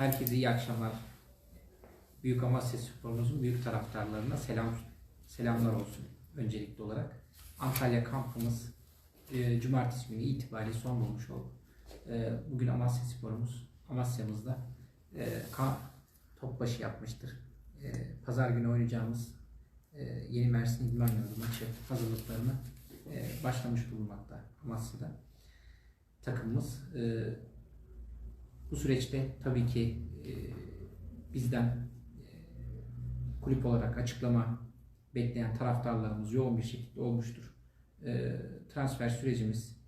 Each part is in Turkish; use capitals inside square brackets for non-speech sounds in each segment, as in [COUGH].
Herkese iyi akşamlar. Büyük Amasya Spor'umuzun büyük taraftarlarına selam selamlar olsun öncelikli olarak. Antalya kampımız e, cumartesi günü itibariyle son bulmuş oldu. E, bugün Amasya Spor'umuz Amasya'mızda e, ka- top başı yapmıştır. E, Pazar günü oynayacağımız e, Yeni Mersin İdman maçı hazırlıklarını e, başlamış bulunmakta Amasya'da. Takımımız e, bu süreçte tabii ki e, bizden e, kulüp olarak açıklama bekleyen taraftarlarımız yoğun bir şekilde olmuştur. E, transfer sürecimiz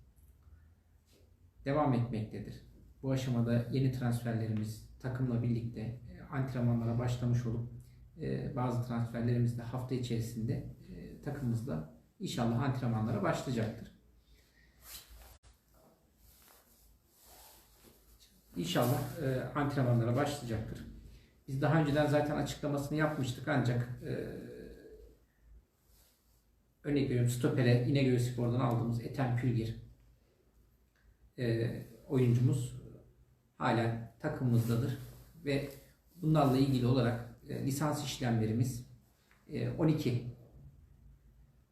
devam etmektedir. Bu aşamada yeni transferlerimiz takımla birlikte antrenmanlara başlamış olup bazı transferlerimiz de hafta içerisinde takımımızla inşallah antrenmanlara başlayacaktır. İnşallah e, antrenmanlara başlayacaktır. Biz daha önceden zaten açıklamasını yapmıştık ancak e, örnek veriyorum stopere İnegöl Spor'dan aldığımız Ethem Pülgir e, oyuncumuz halen takımımızdadır ve bunlarla ilgili olarak e, lisans işlemlerimiz e, 12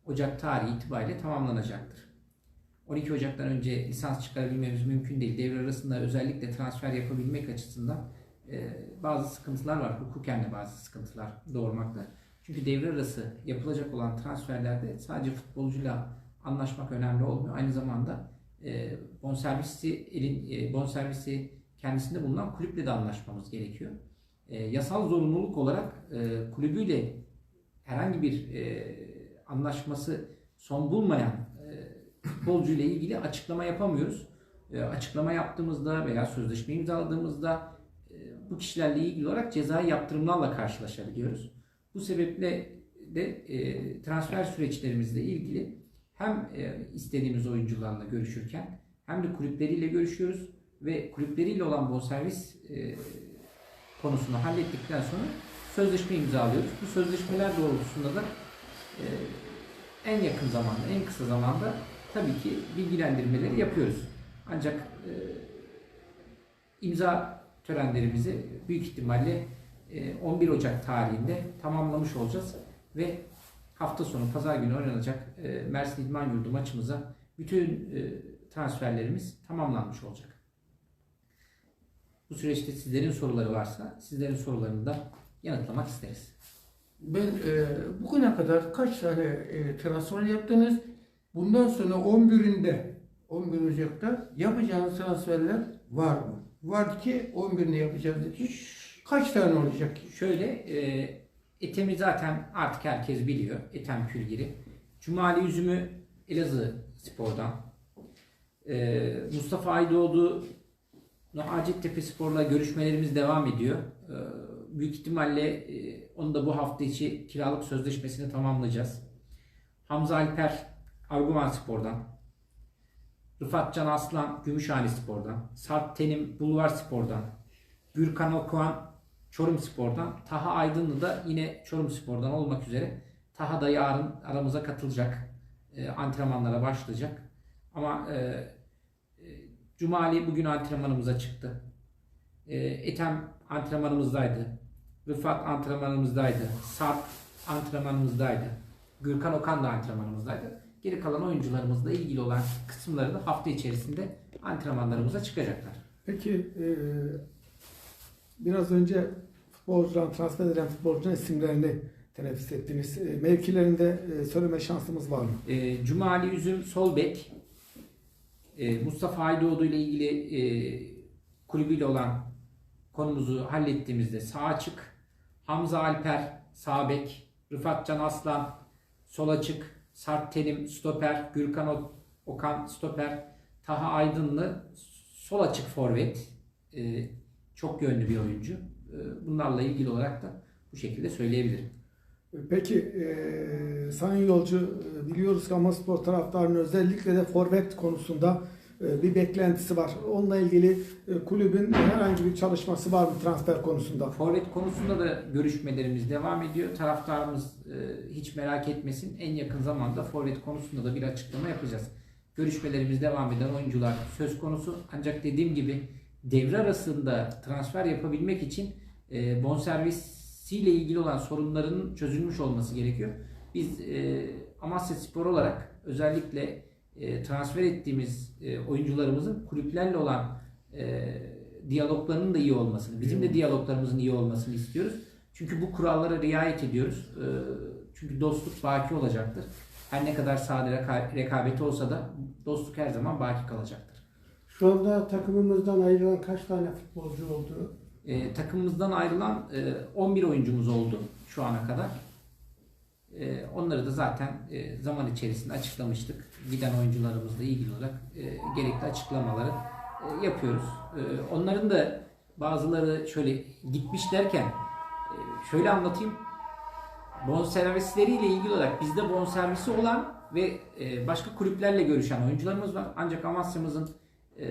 Ocak tarihi itibariyle tamamlanacaktır. 12 Ocak'tan önce lisans çıkarabilmemiz mümkün değil. Devre arasında özellikle transfer yapabilmek açısından e, bazı sıkıntılar var. Hukuken de bazı sıkıntılar doğurmakta. Çünkü devre arası yapılacak olan transferlerde sadece futbolcuyla anlaşmak önemli olmuyor. Aynı zamanda e, bonservisi elin e, bonservisi kendisinde bulunan kulüple de anlaşmamız gerekiyor. Yasal zorunluluk olarak kulübüyle herhangi bir anlaşması son bulmayan futbolcu ile ilgili açıklama yapamıyoruz. E, açıklama yaptığımızda veya sözleşme imzaladığımızda e, bu kişilerle ilgili olarak cezai yaptırımlarla karşılaşabiliyoruz. Bu sebeple de e, transfer süreçlerimizle ilgili hem e, istediğimiz oyuncularla görüşürken hem de kulüpleriyle görüşüyoruz ve kulüpleriyle olan bonservis e, konusunu hallettikten sonra sözleşme imzalıyoruz. Bu sözleşmeler doğrultusunda da e, en yakın zamanda, en kısa zamanda tabii ki bilgilendirmeleri yapıyoruz. Ancak e, imza törenlerimizi büyük ihtimalle e, 11 Ocak tarihinde tamamlamış olacağız ve hafta sonu pazar günü oynanacak e, Mersin İdman Yurdu maçımıza bütün e, transferlerimiz tamamlanmış olacak. Bu süreçte sizlerin soruları varsa sizlerin sorularını da yanıtlamak isteriz. Ben e, bugüne kadar kaç tane e, transfer yaptınız? Bundan sonra 11'inde 11 Ocak'ta yapacağınız transferler var mı? Var ki 11'inde yapacağız dedi. Kaç tane olacak? Şöyle e, Ethem'i zaten artık herkes biliyor. Ethem Pülgir'i. Cumali Üzüm'ü Elazığ Spor'dan. E, Mustafa Aydoğdu Hacettepe Spor'la görüşmelerimiz devam ediyor. E, büyük ihtimalle e, onu da bu hafta içi kiralık sözleşmesini tamamlayacağız. Hamza Alper Arguman Spor'dan. Rıfat Can Aslan Gümüşhane Spor'dan. Sarp Tenim Bulvar Spor'dan. Gürkan Okuan Çorum Spor'dan. Taha Aydınlı da yine Çorum Spor'dan olmak üzere. Taha da yarın aramıza katılacak. E, antrenmanlara başlayacak. Ama e, e, Cumali bugün antrenmanımıza çıktı. E, Ethem antrenmanımızdaydı. Rıfat antrenmanımızdaydı. Sarp antrenmanımızdaydı. Gürkan Okan da antrenmanımızdaydı. Geri kalan oyuncularımızla ilgili olan kısımları da hafta içerisinde antrenmanlarımıza çıkacaklar. Peki e, biraz önce futbolcuların, transfer edilen futbolcuların isimlerini teneffüs ettiniz. E, mevkilerinde e, söyleme şansımız var mı? E, Cumali Üzüm sol bek, e, Mustafa Aydoğdu ile ilgili e, kulübüyle olan konumuzu hallettiğimizde sağ açık, Hamza Alper sağ bek, Rıfat Can Aslan sol açık, Sarp Telim stoper, Gürkan Ok- Okan stoper, Taha Aydınlı sol açık forvet. E, çok yönlü bir oyuncu. E, bunlarla ilgili olarak da bu şekilde söyleyebilirim. E, Peki e, Sayın Yolcu e, biliyoruz ki Amaspor taraftarının özellikle de forvet konusunda bir beklentisi var. Onunla ilgili e, kulübün herhangi bir çalışması var mı transfer konusunda? Forvet konusunda da görüşmelerimiz devam ediyor. Taraftarımız e, hiç merak etmesin. En yakın zamanda forvet konusunda da bir açıklama yapacağız. Görüşmelerimiz devam eden oyuncular söz konusu. Ancak dediğim gibi devre arasında transfer yapabilmek için e, bonservisiyle ilgili olan sorunların çözülmüş olması gerekiyor. Biz e, Amasya Spor olarak özellikle e, transfer ettiğimiz e, oyuncularımızın kulüplerle olan e, diyaloglarının da iyi olmasını, bizim de diyaloglarımızın iyi olmasını istiyoruz. Çünkü bu kurallara riayet ediyoruz. E, çünkü dostluk baki olacaktır. Her ne kadar sade reka- rekabeti olsa da dostluk her zaman baki kalacaktır. Şu anda takımımızdan ayrılan kaç tane futbolcu oldu? E, takımımızdan ayrılan e, 11 oyuncumuz oldu şu ana kadar. E, onları da zaten e, zaman içerisinde açıklamıştık. Giden oyuncularımızla ilgili olarak e, gerekli açıklamaları e, yapıyoruz. E, onların da bazıları şöyle gitmiş derken e, şöyle anlatayım. Bonservisleriyle ilgili olarak bizde bonservisi olan ve e, başka kulüplerle görüşen oyuncularımız var. Ancak Amasya'mızın e,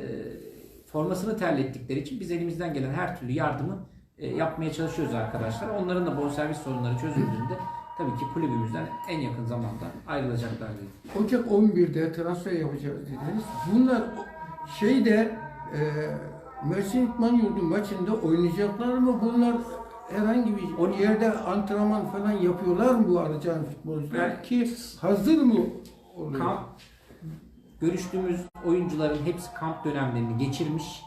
formasını terlettikleri için biz elimizden gelen her türlü yardımı e, yapmaya çalışıyoruz arkadaşlar. Onların da bonservis sorunları çözüldüğünde tabii ki kulübümüzden en yakın zamanda ayrılacaklar diye. Ocak 11'de transfer yapacağız dediniz. Bunlar şeyde e, Mersin İtman Yurdu maçında oynayacaklar mı? Bunlar herhangi bir On- yerde antrenman falan yapıyorlar mı bu arayacağın futbolcular Evet. ki hazır mı oluyor? Kamp görüştüğümüz oyuncuların hepsi kamp dönemlerini geçirmiş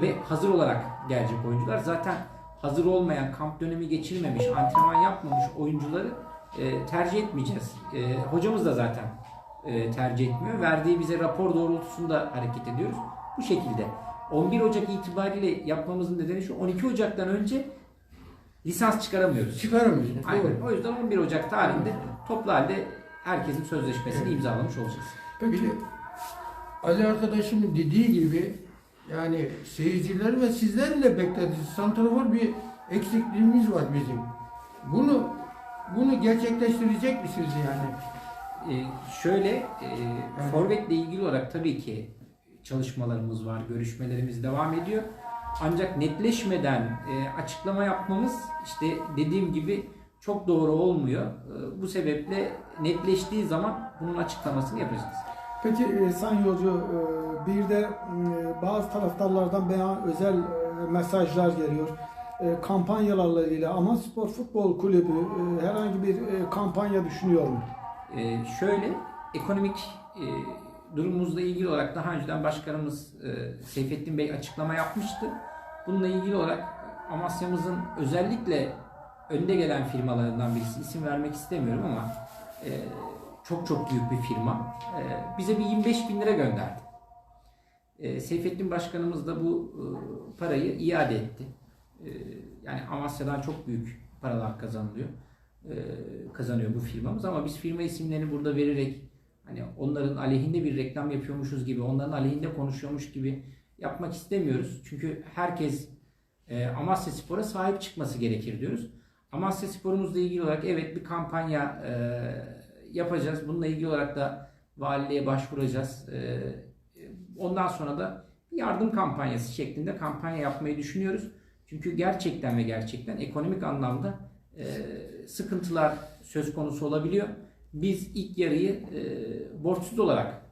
ve hazır olarak gelecek oyuncular. Zaten hazır olmayan, kamp dönemi geçirmemiş, antrenman yapmamış oyuncuları e, tercih etmeyeceğiz. E, hocamız da zaten e, tercih etmiyor. Verdiği bize rapor doğrultusunda hareket ediyoruz. Bu şekilde. 11 Ocak itibariyle yapmamızın nedeni şu 12 Ocak'tan önce lisans çıkaramıyoruz. Çıkaramıyorsun. Aynen. Doğru. O yüzden 11 Ocak tarihinde toplu halde herkesin sözleşmesini imzalamış olacağız. Peki Ali arkadaşımın dediği gibi yani seyirciler ve sizlerin de beklediğiniz santrafor bir eksikliğimiz var bizim. Bunu bunu gerçekleştirecek misiniz yani? Ee, şöyle, e, forvetle ilgili olarak tabii ki çalışmalarımız var, görüşmelerimiz devam ediyor. Ancak netleşmeden e, açıklama yapmamız işte dediğim gibi çok doğru olmuyor. E, bu sebeple netleştiği zaman bunun açıklamasını yapacağız. Peki e, Sayın Yolcu e, bir de e, bazı taraftarlardan veya özel e, mesajlar geliyor. E, kampanyalarla ilgili Amaspor Futbol Kulübü e, herhangi bir e, kampanya düşünüyor mu? Şöyle ekonomik e, durumumuzla ilgili olarak daha önceden başkanımız Seyfettin Bey açıklama yapmıştı. Bununla ilgili olarak Amasya'mızın özellikle önde gelen firmalarından birisi isim vermek istemiyorum ama çok çok büyük bir firma bize bir 25 bin lira gönderdi. Seyfettin Başkanımız da bu parayı iade etti. E, yani Amasya'dan çok büyük paralar kazanılıyor e, kazanıyor bu firmamız ama biz firma isimlerini burada vererek hani onların aleyhinde bir reklam yapıyormuşuz gibi, onların aleyhinde konuşuyormuş gibi yapmak istemiyoruz. Çünkü herkes e, Amasya Spor'a sahip çıkması gerekir diyoruz. Amasya Spor'umuzla ilgili olarak evet bir kampanya e, yapacağız. Bununla ilgili olarak da valiliğe başvuracağız. E, ondan sonra da yardım kampanyası şeklinde kampanya yapmayı düşünüyoruz. Çünkü gerçekten ve gerçekten ekonomik anlamda e, sıkıntılar söz konusu olabiliyor. Biz ilk yarıyı e, borçsuz olarak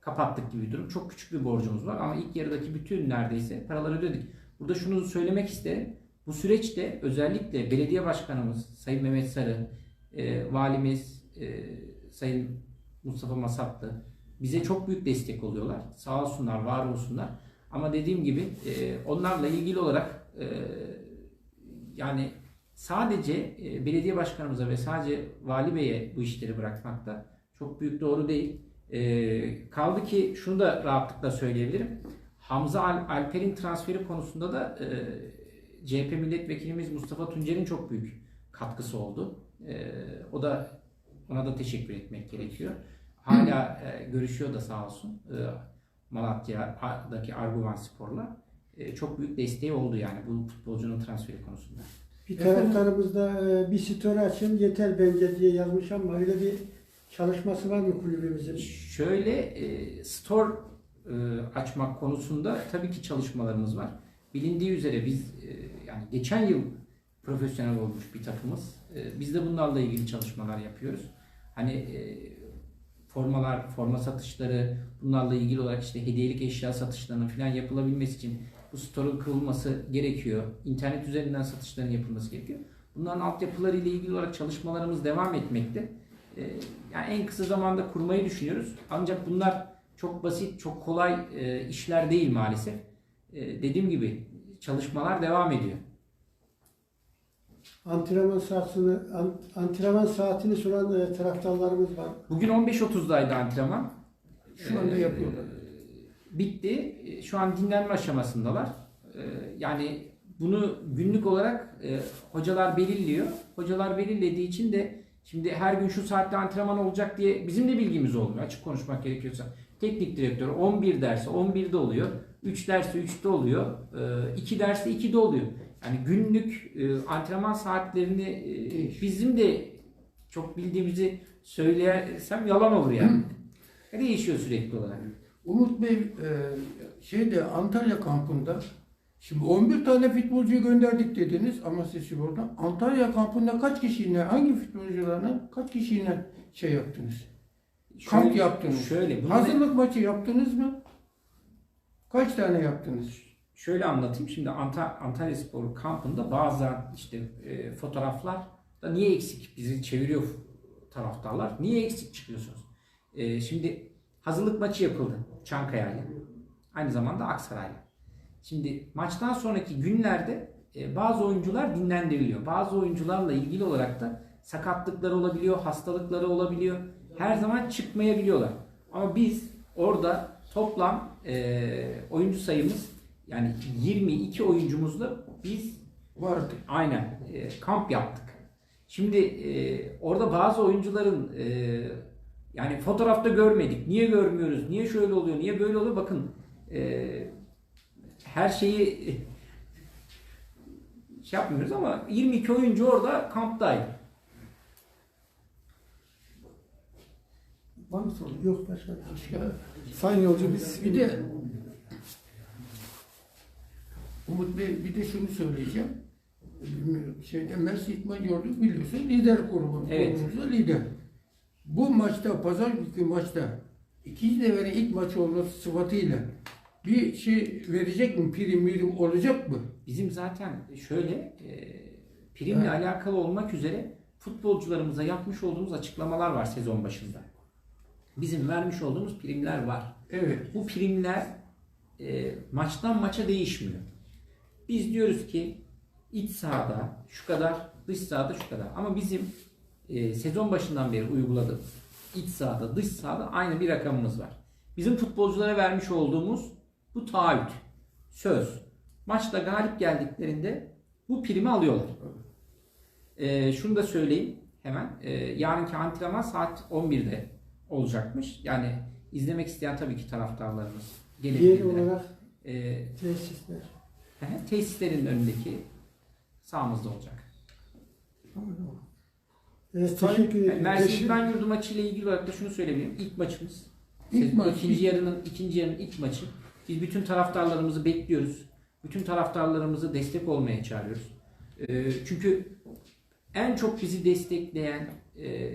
kapattık gibi bir durum. Çok küçük bir borcumuz var ama ilk yarıdaki bütün neredeyse paraları ödedik. Burada şunu söylemek isterim. Bu süreçte özellikle belediye başkanımız Sayın Mehmet Sarı, e, valimiz e, Sayın Mustafa Masaplı bize çok büyük destek oluyorlar. Sağ olsunlar, var olsunlar. Ama dediğim gibi e, onlarla ilgili olarak e, yani sadece e, belediye başkanımıza ve sadece vali beye bu işleri bırakmak da çok büyük doğru değil. E, kaldı ki şunu da rahatlıkla söyleyebilirim. Hamza Al- Alper'in transferi konusunda da e, CHP milletvekilimiz Mustafa Tuncer'in çok büyük katkısı oldu. E, o da ona da teşekkür etmek gerekiyor. Hala e, görüşüyor da sağ olsun. E, Malatya'daki Arguvan Spor'la e, çok büyük desteği oldu yani bu futbolcunun transferi konusunda. Bir taraftarımızda e, bir story açın yeter bence diye yazmış ama öyle bir çalışması var mı kulübümüzün? Şöyle e, store açmak konusunda tabii ki çalışmalarımız var. Bilindiği üzere biz yani geçen yıl profesyonel olmuş bir takımız. Biz de bunlarla ilgili çalışmalar yapıyoruz. Hani formalar, forma satışları, bunlarla ilgili olarak işte hediyelik eşya satışlarının falan yapılabilmesi için bu store'un kurulması gerekiyor. İnternet üzerinden satışların yapılması gerekiyor. Bunların altyapıları ile ilgili olarak çalışmalarımız devam etmekte. Ee, yani en kısa zamanda kurmayı düşünüyoruz. Ancak bunlar çok basit, çok kolay e, işler değil maalesef. E, dediğim gibi çalışmalar devam ediyor. Antrenman saatini, an- antrenman saatini soran e, taraftarlarımız var. Bugün 15.30'daydı antrenman. Şu anda Ee, yapıyorlar. Bitti. Ee, Şu an dinlenme aşamasındalar. Ee, Yani bunu günlük olarak e, hocalar belirliyor. Hocalar belirlediği için de şimdi her gün şu saatte antrenman olacak diye bizim de bilgimiz olmuyor. Açık konuşmak gerekiyorsa. Teknik direktör 11 derse 11'de oluyor. 3 derse 3'te oluyor. 2 derse 2'de oluyor. Yani günlük e, antrenman saatlerini e, bizim de çok bildiğimizi söylersem yalan olur yani. Değişiyor sürekli olarak. Umut Bey e, şeyde Antalya kampında şimdi 11 tane futbolcuyu gönderdik dediniz Amasya Spor'dan. Antalya kampında kaç kişiyle hangi futbolcularına kaç kişiyle şey yaptınız? Kamp Şöyle- yaptınız. Şöyle, Hazırlık maçı yaptınız mı? Kaç tane yaptınız? Şöyle anlatayım. Şimdi Anta- Antalya Spor kampında bazen işte e, fotoğraflar da niye eksik? Bizi çeviriyor taraftarlar. Niye eksik çıkıyorsunuz? E, şimdi hazırlık maçı yapıldı Çankaya'yla. Aynı zamanda Aksaray'la. Şimdi maçtan sonraki günlerde e, bazı oyuncular dinlendiriliyor. Bazı oyuncularla ilgili olarak da sakatlıkları olabiliyor, hastalıkları olabiliyor. Her zaman çıkmayabiliyorlar. Ama biz orada toplam e, oyuncu sayımız yani 22 oyuncumuzla biz Vardı. aynen e, kamp yaptık. Şimdi e, orada bazı oyuncuların e, yani fotoğrafta görmedik. Niye görmüyoruz? Niye şöyle oluyor? Niye böyle oluyor? Bakın e, her şeyi [LAUGHS] şey yapmıyoruz ama 22 oyuncu orada kamptaydı. Var mı soru? Yok başka. Başka- Sayın yolcu biz Bir de Umut Bey bir de şunu söyleyeceğim. Şeyde Mersi İtman gördük biliyorsun lider grubu. Evet. lider. Bu maçta pazar günkü maçta ikinci devrenin ilk maçı olması sıfatıyla bir şey verecek mi? Prim mirim olacak mı? Bizim zaten şöyle e, primle Evet. alakalı olmak üzere futbolcularımıza yapmış olduğumuz açıklamalar var sezon başında. Bizim vermiş olduğumuz primler var. Evet. Bu primler e, maçtan maça değişmiyor. Biz diyoruz ki iç sahada şu kadar, dış sahada şu kadar. Ama bizim e, sezon başından beri uyguladığımız iç sahada, dış sahada aynı bir rakamımız var. Bizim futbolculara vermiş olduğumuz bu taahhüt, söz. Maçta galip geldiklerinde bu primi alıyorlar. E, şunu da söyleyeyim hemen. E, yarınki antrenman saat 11'de olacakmış. Yani izlemek isteyen tabii ki taraftarlarımız Yer gelebilirler. olarak E, tesisler. Tesislerin önündeki sahamızda olacak. Evet, teşekkür Yani ederim. Mersin Teşekkür- İdman Yurdu maçı ile ilgili olarak da şunu söyleyebilirim. İlk maçımız. İlk maç, ikinci yarının ikinci yarının ilk maçı. Biz bütün taraftarlarımızı bekliyoruz. Bütün taraftarlarımızı destek olmaya çağırıyoruz. Ee, çünkü en çok bizi destekleyen e,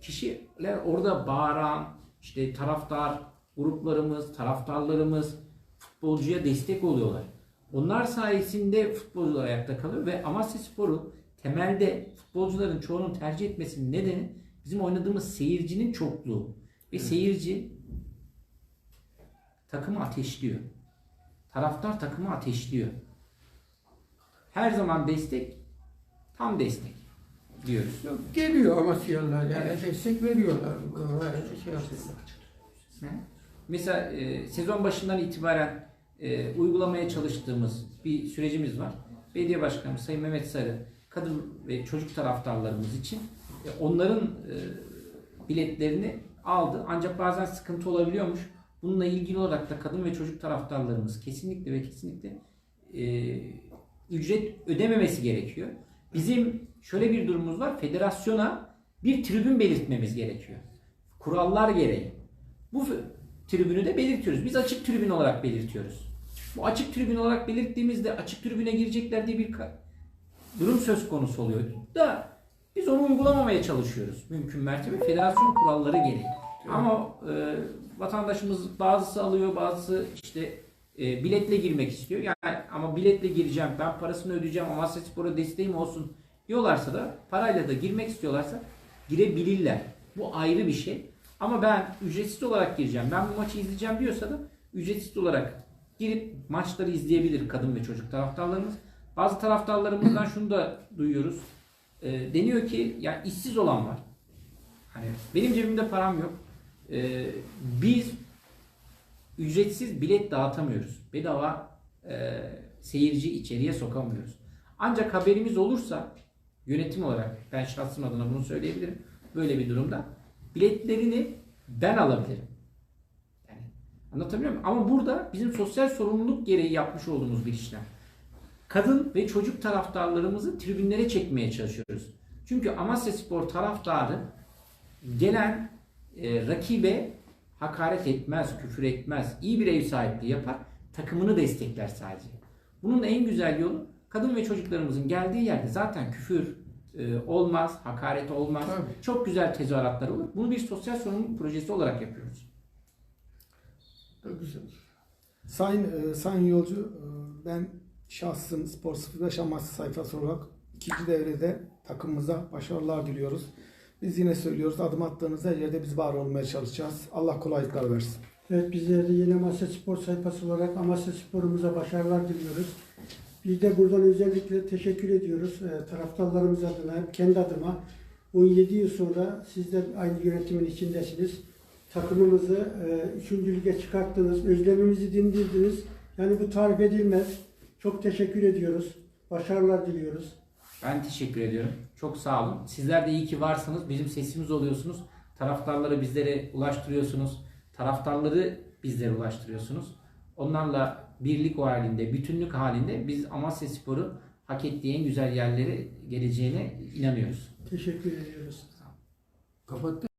kişiler orada bağıran, işte taraftar gruplarımız, taraftarlarımız futbolcuya destek oluyorlar. Onlar sayesinde futbolcular ayakta kalıyor ve Amasya Spor'u temelde futbolcuların çoğunun tercih etmesinin nedeni bizim oynadığımız seyircinin çokluğu. Ve seyirci takımı ateşliyor. Taraftar takımı ateşliyor. Her zaman destek, tam destek diyoruz. Yok, geliyor Amasyalılar yani Evet. destek veriyorlar. Şey yapıyorlar. Mesela e, sezon başından itibaren e, uygulamaya çalıştığımız bir sürecimiz var. Belediye Başkanımız Sayın Mehmet Sarı kadın ve çocuk taraftarlarımız için e, onların e, biletlerini aldı. Ancak bazen sıkıntı olabiliyormuş. Bununla ilgili olarak da kadın ve çocuk taraftarlarımız kesinlikle ve kesinlikle e, ücret ödememesi gerekiyor. Bizim şöyle bir durumumuz var. Federasyona bir tribün belirtmemiz gerekiyor. Kurallar gereği. Bu tribünü de belirtiyoruz. Biz açık tribün olarak belirtiyoruz. Bu açık tribün olarak belirttiğimizde açık tribüne girecekler diye bir durum söz konusu oluyor. Da biz onu uygulamamaya çalışıyoruz. Mümkün mertebe federasyon kuralları gereği. Ama e, vatandaşımız bazısı alıyor, bazısı işte e, biletle girmek istiyor. Yani ama biletle gireceğim, ben parasını ödeyeceğim, Amasya Spor'a desteğim olsun diyorlarsa da parayla da girmek istiyorlarsa girebilirler. Bu ayrı bir şey. Ama ben ücretsiz olarak gireceğim, ben bu maçı izleyeceğim diyorsa da ücretsiz olarak girip maçları izleyebilir kadın ve çocuk taraftarlarımız. Bazı taraftarlarımızdan şunu da duyuyoruz. E, deniyor ki ya işsiz olan var. Hani benim cebimde param yok. E, biz ücretsiz bilet dağıtamıyoruz. Bedava e, seyirci içeriye sokamıyoruz. Ancak haberimiz olursa yönetim olarak ben şahsım adına bunu söyleyebilirim. Böyle bir durumda biletlerini ben alabilirim. Yani anlatabiliyor muyum? Ama burada bizim sosyal sorumluluk gereği yapmış olduğumuz bir işlem. Kadın ve çocuk taraftarlarımızı tribünlere çekmeye çalışıyoruz. Çünkü Amasya Spor taraftarı gelen e, rakibe hakaret etmez, küfür etmez, iyi bir ev sahipliği yapar, takımını destekler sadece. Bunun en güzel yolu kadın ve çocuklarımızın geldiği yerde zaten küfür e, olmaz, hakaret olmaz. Tabii. Çok güzel tezahüratlar olur. Bunu bir sosyal sorumluluk projesi olarak yapıyoruz. Çok güzel. Sayın e, Sayın Yolcu, e, ben şahsım Spor 05 Amasya sayfası olarak ikinci devrede takımımıza başarılar diliyoruz. Biz yine söylüyoruz adım attığınız her yerde biz var olmaya çalışacağız. Allah kolaylıklar versin. Evet bizler de yine Amasya Spor sayfası olarak Amasya Spor'umuza başarılar diliyoruz. Biz de buradan özellikle teşekkür ediyoruz e, taraftarlarımız adına, hem kendi adıma. 17 yıl sonra siz de aynı yönetimin içindesiniz. Takımımızı e, 3. lige çıkarttınız, özlemimizi dindirdiniz. Yani bu tarif edilmez. Çok teşekkür ediyoruz. Başarılar diliyoruz. Ben teşekkür ediyorum. Çok sağ olun. Sizler de iyi ki varsınız. Bizim sesimiz oluyorsunuz. Taraftarları bizlere ulaştırıyorsunuz. Taraftarları bizlere ulaştırıyorsunuz. Onlarla birlik o halinde, bütünlük halinde biz Amasya Spor'u hak ettiği en güzel yerlere geleceğine inanıyoruz. Teşekkür ediyoruz. Kapattı.